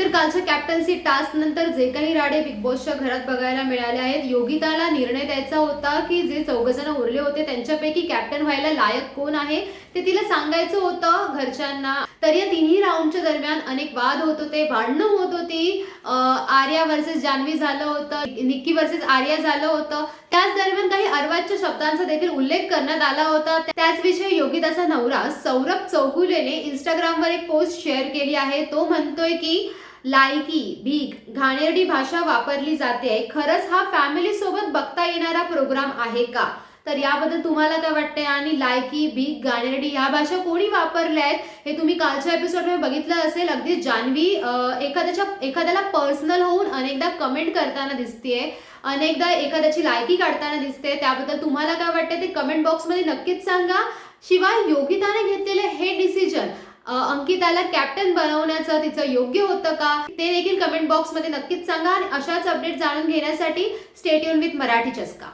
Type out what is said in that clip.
तर कालच्या captaincy task नंतर जे काही राडे बिग बॉसच्या घरात बघायला मिळाले आहेत योगिताला निर्णय द्यायचा होता की जे चौघजण उरले होते त्यांच्यापैकी कॅप्टन व्हायला लायक कोण आहे ते तिला सांगायचं होतं घरच्यांना. तर या तिन्ही राऊंडच्या दरम्यान अनेक वाद होत होते भांडणं होत होती. आर्या वर्सेस जान्हवी झालं होतं निक्की वर्सेस आर्या झालं होतं. त्याच दरम्यान काही अर्वाच्य शब्दांचा देखील उल्लेख करण्यात आला होता. त्याच विषयी योगिताचा नवरा सौरभ चौगुलेने इंस्टाग्रामवर एक पोस्ट शेअर केली आहे. तो म्हणतोय की लायकी भीक घाणेरडी भाषा वापरली जाते. खरंच हा फॅमिली सोबत बघता येणारा प्रोग्राम आहे का? तर याबद्दल तुम्हाला काय वाटतंय? आणि लायकी भीक गाणेरडी या भाषा कोणी वापरल्या आहेत हे तुम्ही कालच्या एपिसोडमध्ये बघितलं असेल. अगदी जान्हवी एखाद्याच्या एखाद्याला पर्सनल होऊन अनेकदा कमेंट करताना दिसतेय. अनेकदा एखाद्याची लायकी काढताना दिसते. त्याबद्दल तुम्हाला काय वाटतं ते कमेंट बॉक्समध्ये नक्कीच सांगा. शिवाय योगिताने घेतलेले हे अंकिताला कॅप्टन बनवण्याचं तिचं योग्य होतं का? ते देखील कमेंट बॉक्समध्ये नक्कीच सांगा आणि अशाच अपडेट जाणून घेण्यासाठी स्टेट युन विथ मराठी चस्का.